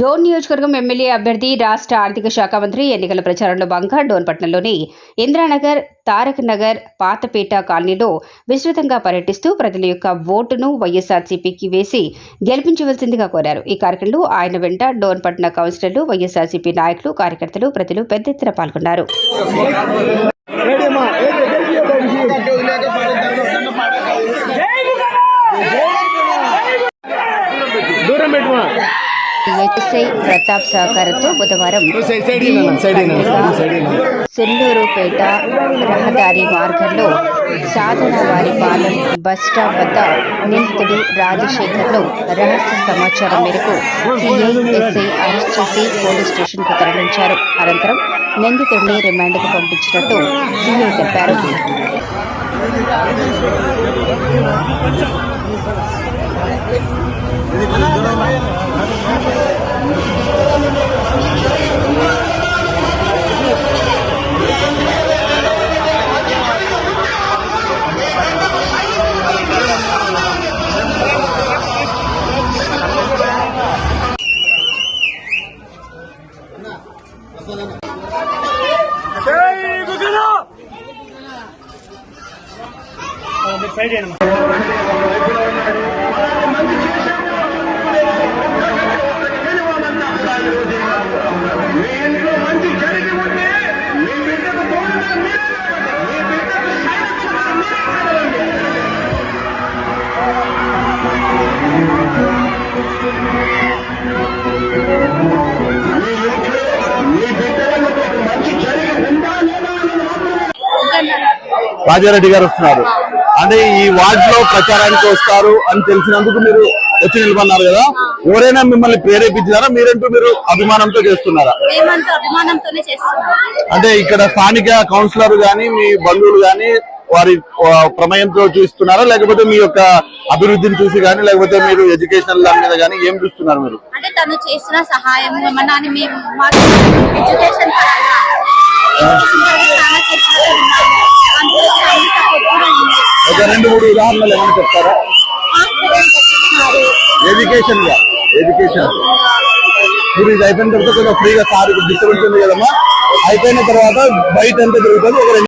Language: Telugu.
డోన్ నియోజకవర్గం ఎమ్మెల్యే అభ్యర్థి రాష్ట్ర ఆర్థిక శాఖ మంత్రి ఎన్నికల ప్రచారంలో భాగంగా డోన్పట్నంలోని ఇందిరానగర్ తారక్ నగర్ పాతపేట కాలనీలో విస్తృతంగా పర్యటిస్తూ ప్రజల యొక్క ఓటును వైఎస్ఆర్సీపీకి వేసి గెలిపించవలసిందిగా కోరారు. ఈ కార్యక్రమంలో ఆయన వెంట డోన్పట్న కౌన్సిలర్లు వైఎస్ఆర్సీపీ నాయకులు కార్యకర్తలు ప్రజలు పెద్ద ఎత్తున పాల్గొన్నారు. ఎస్ఐ ప్రతాప్ సహకారంతో బుధవారం సెల్లూరుపేట రహదారి మార్గంలో సాధనవారి పాలెం బస్ స్టాప్ వద్ద నిందితుడు రాజశేఖర్ను రహస్య సమాచారం మేరకు సిఐ ఎస్ఐ అరెస్ట్ చేసి పోలీస్ స్టేషన్కు తరలించారు. అనంతరం నిందితుడిని రిమాండ్కు పంపించినట్టు సిఐ తెలిపారు. సైడ్ రాజారెడ్డి గారు వస్తున్నారు. అంటే ఈ వార్డ్లో ప్రచారానికి వస్తారు అని తెలిసినందుకు మీరు వచ్చి నిలబడినారు కదా. ఎవరైనా మిమ్మల్ని ప్రేరేపించారా మీరంటూ మీరు అభిమానంతో చేస్తున్నారా? అంటే ఇక్కడ స్థానిక కౌన్సిలర్ గాని మీ బంధువులు గాని వారి ప్రమేయంతో చూస్తున్నారా? లేకపోతే మీ యొక్క అభివృద్ధిని చూసి గానీ లేకపోతే మీరు ఎడ్యుకేషనల్ దాని మీద గానీ ఏం చూస్తున్నారు మీరు? అంటే తను చేసిన సహాయం ఎడ్యుకేషన్ ఒక రెండు మూడు ఉదాహరణలు ఏమైనా చెప్తారా? ఎడ్యుకేషన్గా ఎడ్యుకేషన్ మీరు ఇది అయిపోయిన తర్వాత కొంచెం ఫ్రీగా సార్ డిస్టర్బెన్స్ ఉంది కదమ్మా. అయిపోయిన తర్వాత బయట ఎంత జరుగుతుంది ఒక